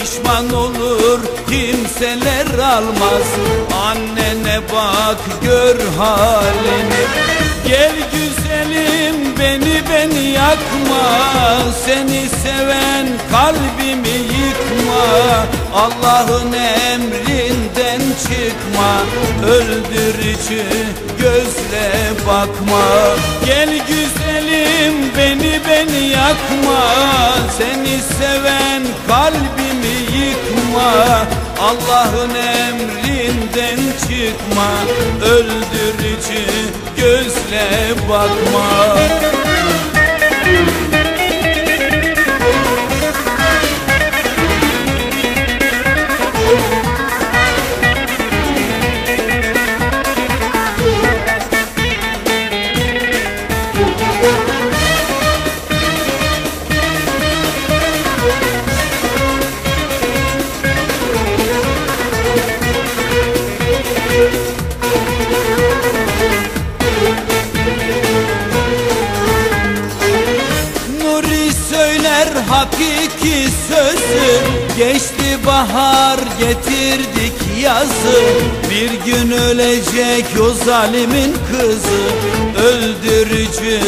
Pişman olur kimseler almaz. Annene bak gör halini. Gel güzelim beni beni yakma. Seni seven kalbimi yıkma. Allah'ın emrinden çıkma. Öldürücü gözle bakma. Gel güzelim beni beni yakma. Seni seven kalbimi yıkma Allah'ın emrinden çıkma Öldürücü gözle bakma Nuri söyler hakiki sözü. Geçti bahar getirdik yazı. Bir gün ölecek o zalimin kızı. Öldürücü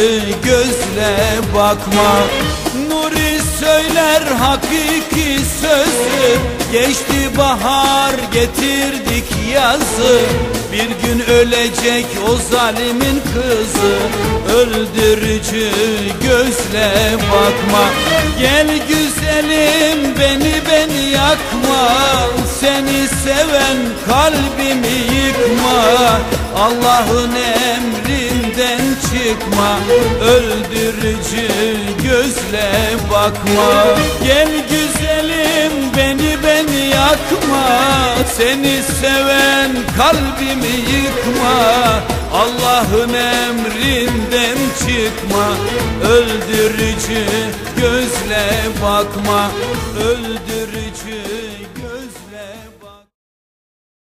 gözle bakma. Nuri söyler hakiki sözü Geçti bahar getirdik yazı. Bir gün ölecek o zalimin kızı. Öldürücü gözle bakma. Gel güzelim beni beni yakma. Seni seven kalbimi yıkma. Allah'ın emrinden çıkma. Öldürücü gözle bakma. Gel güzelim beni beni yakma Seni seven kalbimi yıkma. Allah'ın emrinden çıkma Öldürücü gözle bakma. Öldürücü gözle